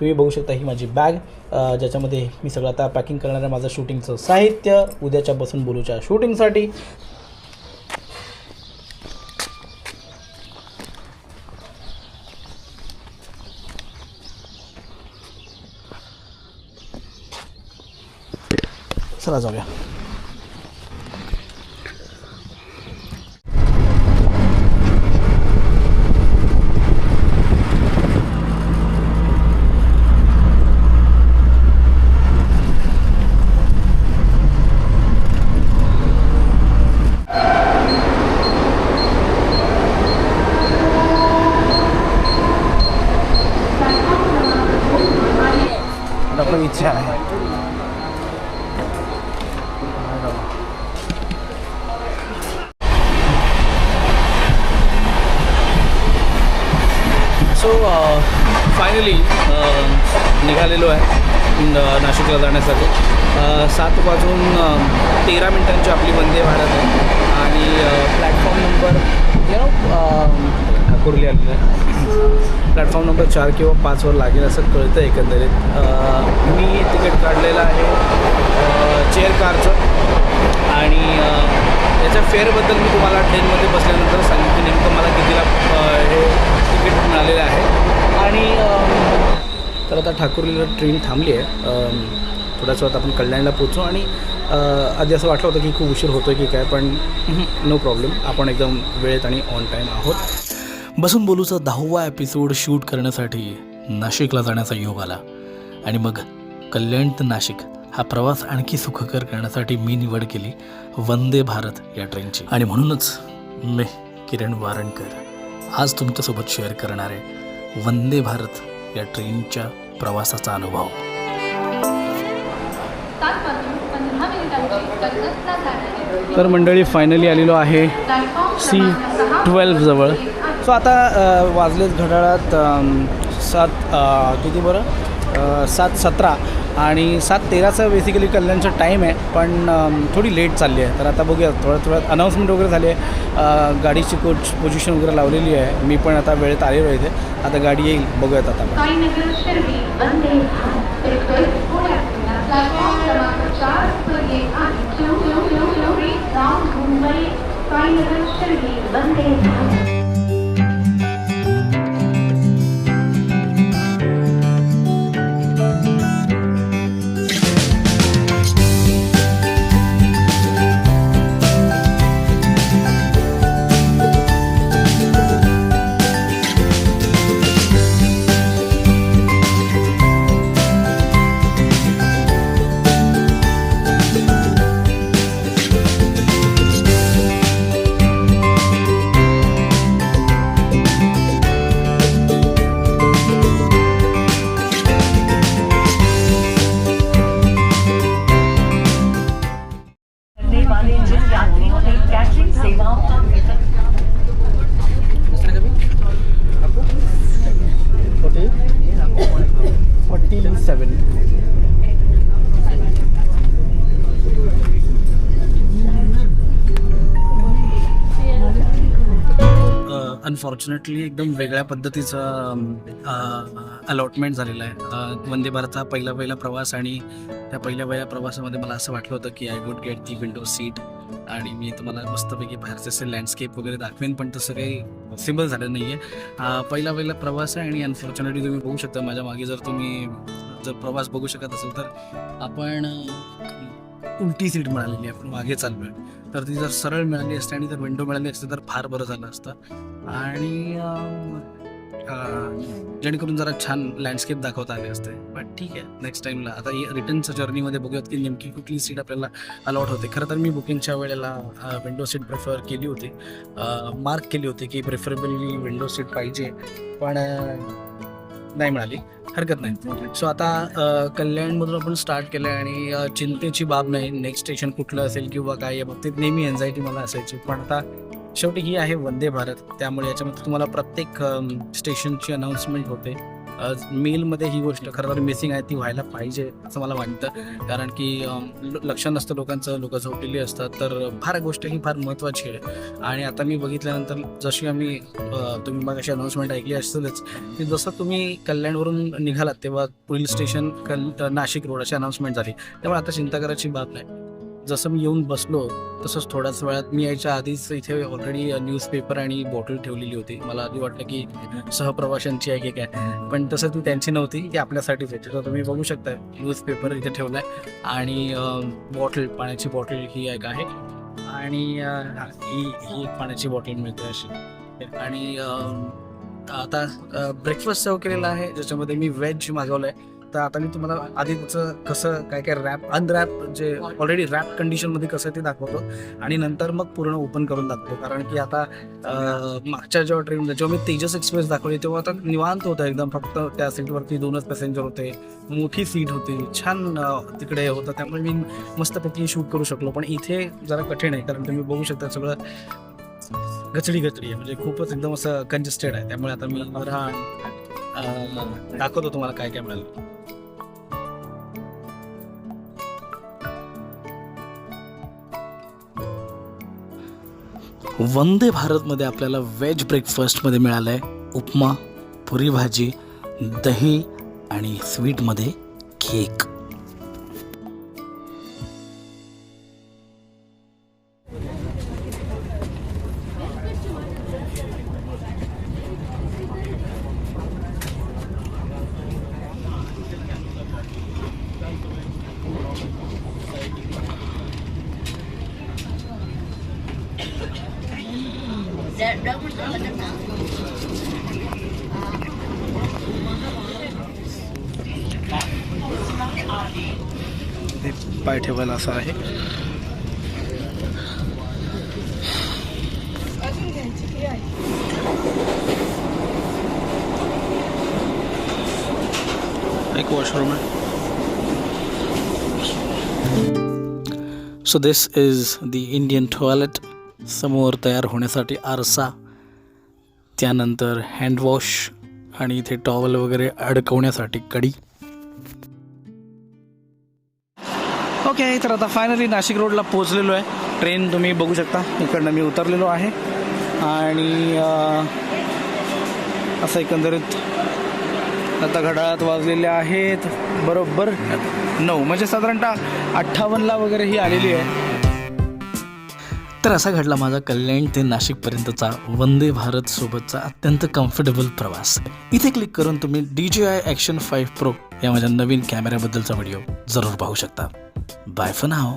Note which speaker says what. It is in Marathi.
Speaker 1: तुम्ही बघू शकता ही माझी बॅग ज्याच्यामध्ये मी सगळं आता पॅकिंग करणार आहे माझं शूटिंगचं साहित्य उद्याच्या बसून बोलूच्या शूटिंगसाठी चला जाऊया. आता इच्छा आहे. सो फायनली uh, uh, निघालेलो आहे. नाशिकला जाण्यासाठी. Uh, सात वाजून तेरा मिनिटांची आपली वंदे भारत आहे. आणि प्लॅटफॉर्म नंबर यु नो कुर्ली आलेलं आहे प्लॅटफॉर्म नंबर चार किंवा पाचवर लागेल असं कळतं एकंदरीत. मी तिकीट काढलेलं आहे चेअर कारचं आणि याच्या फेअरबद्दल मी तुम्हाला ट्रेनमध्ये बसल्यानंतर सांगितलं नेमकं मला कितीला हे तिकीट मिळालेलं आहे. आणि तर आता ठाकूरलीला ट्रेन थांबली आहे. थोड्याच वेळात आपण कल्याणला पोचू आणि आधी असं वाटलं होतं की खूप उशीर होतो की काय पण नो प्रॉब्लेम आपण एकदम वेळेत आणि ऑन टाईम आहोत. बसून बोलूचा दहावा एपिसोड शूट करण्यासाठी नाशिकला जाण्याचा योग आला. आणि मग कल्याण ते नाशिक हा प्रवास आणखी सुखकर करण्यासाठी मी निवड केली वंदे भारत या ट्रेनची आणि म्हणूनच मी किरण वारणकर आज तुमच्यासोबत शेअर करणार आहे वंदे भारत या ट्रेनच्या प्रवासाचा अनुभव. तर मंडळी फायनली आलेलो आहे सी ट्वेल्व जवळ. सो आता वाजलेच घड्याळात सात किती बरं? सात सतरा आणि सात तेराचा बेसिकली कल्याणचा टाईम आहे पण थोडी लेट चालली आहे. तर आता बघूया थोड्या थोड्यात अनाऊन्समेंट वगैरे झाली आहे. गाडीची कोच पोझिशन वगैरे लावलेली आहे. मी पण आता वेळेत आलेलो आहे इथे. आता गाडी येईल बघूयात आता अनफॉर्च्युनेटली एकदम वेगळ्या पद्धतीचं अलॉटमेंट झालेलं आहे. वंदे भारत हा पहिला पहिला प्रवास आणि त्या पहिल्या पहिल्या प्रवासामध्ये मला असं वाटलं होतं की I would get the window seat आणि मी तुम्हाला मस्तपैकी बाहेरचे असे लँडस्केप वगैरे दाखवेन पण तसं काही पॉसिबल झालं नाही आहे पहिला पहिला प्रवास आहे आणि अनफॉर्च्युनेटली तुम्ही बघू शकता माझ्या मागे जर तुम्ही जर प्रवास बघू शकत असेल तर आपण उलटी सीट मिळालेली आहे आपण मागे चाललो आहे तर ती जर सरळ मिळाली असते आणि जर विंडो मिळाली असते तर फार बरं झालं असतं. आणि जेणेकरून जरा छान लँडस्केप दाखवता आले असते. पण ठीक आहे नेक्स्ट टाईमला आता रिटर्नच्या जर्नीमध्ये बघूयात की नेमकी कुठली सीट आपल्याला अलॉट होते. खरं तर मी बुकिंगच्या वेळेला विंडो सीट प्रिफर केली होती. मार्क केली होती की प्रिफरेबली विंडो सीट पाहिजे. पण नाही मिळाली. हरकत नाही. सो आता कल्याणमधून आपण स्टार्ट केलं आहे आणि चिंतेची बाब नाही. नेक्स्ट स्टेशन कुठलं असेल किंवा काय या बाबतीत नेहमी एन्झायटी मला असायची. पण आता शेवटी ही आहे वंदे भारत. त्यामुळे याच्यामध्ये तुम्हाला प्रत्येक स्टेशनची अनाऊन्समेंट होते. मेलमध्ये ही गोष्ट खरं तर मिसिंग आहे ती व्हायला पाहिजे असं मला वाटतं. कारण की लक्ष नसतं लोकांचं लोकं झोपलेली असतात. तर फार गोष्ट ही फार महत्त्वाची आहे. आणि आता मी बघितल्यानंतर जशी आम्ही तुम्ही मग अशी अनाऊन्समेंट ऐकली असेलच की जसं तुम्ही कल्याणवरून निघालात तेव्हा पोलीस स्टेशन कल नाशिक रोड अशी अनाऊन्समेंट झाली. त्यामुळे आता चिंता करायची बाब नाही. जसं मी येऊन बसलो तसंच थोड्याच वेळात मी यायच्या आधीच इथे ऑलरेडी न्यूजपेपर आणि बॉटल ठेवलेली होती. मला आधी वाटलं की सहप्रवाशांची आहे की काय? पण तसं ती त्यांची नव्हती. ती आपल्यासाठीच आहे तर तुम्ही बघू शकता न्यूजपेपर इथे ठेवला आहे आणि बॉटल पाण्याची बॉटल ही एक आहे. आणि ही ही एक पाण्याची बॉटल मिळते अशी. आणि आता ब्रेकफास्ट सर्व केलेला आहे. ज्याच्यामध्ये मी व्हेज मागवलं आहे तर आता मी तुम्हाला आधी त्याचं कसं काय काय रॅप अनरॅप जे ऑलरेडी रॅप कंडिशनमध्ये कसं ते दाखवतो. आणि नंतर मग पूर्ण ओपन करून दाखवतो. कारण की आता मागच्या जेव्हा ट्रेन जेव्हा मी तेजस एक्सप्रेस दाखवली तेव्हा आता निवांत होतं एकदम. फक्त त्या सीटवरती दोनच पॅसेंजर होते. मोठी सीट होती. छान तिकडे होतं. त्यामुळे मी मस्तपैकी शूट करू शकलो. पण इथे जरा कठीण आहे. कारण तुम्ही बघू शकता सगळं गचडी गचडी आहे. म्हणजे खूपच एकदम असं कंजेस्टेड आहे. त्यामुळे आता मी जरा दाखवतो तुम्हाला काय काय मिळालं. वंदे भारतमध्ये आपल्याला व्हेज ब्रेकफास्टमध्ये मिळालं आहे उपमा पुरी भाजी दही आणि स्वीटमध्ये केक. पाय ठेवायला असं आहे. एक वॉशरूम आहे. So this is the Indian toilet समोर तयार होण्यासाठी आरसा. त्यानंतर हँडवॉश आणि इथे टॉवल वगैरे अडकवण्यासाठी कडी. ओके तर आता फायनली नाशिक रोडला पोहोचलेलो आहे. ट्रेन तुम्ही बघू शकता. इकडनं मी उतरलेलो आहे. आणि असं एकंदरीत आता घड्याळात वाजलेले आहेत. बरोबर नऊ म्हणजे साधारणतः अठ्ठावन्नला वगैरे ही आलेली आहे. तर असा घडला माझा कल्याण ते नाशिकपर्यंतचा वंदे भारत सोबतचा अत्यंत कम्फर्टेबल प्रवास. इथे क्लिक करून तुम्ही D J I action five pro या माझ्या नवीन कॅमेऱ्याबद्दलचा व्हिडिओ जरूर पाहू शकता. Bye for now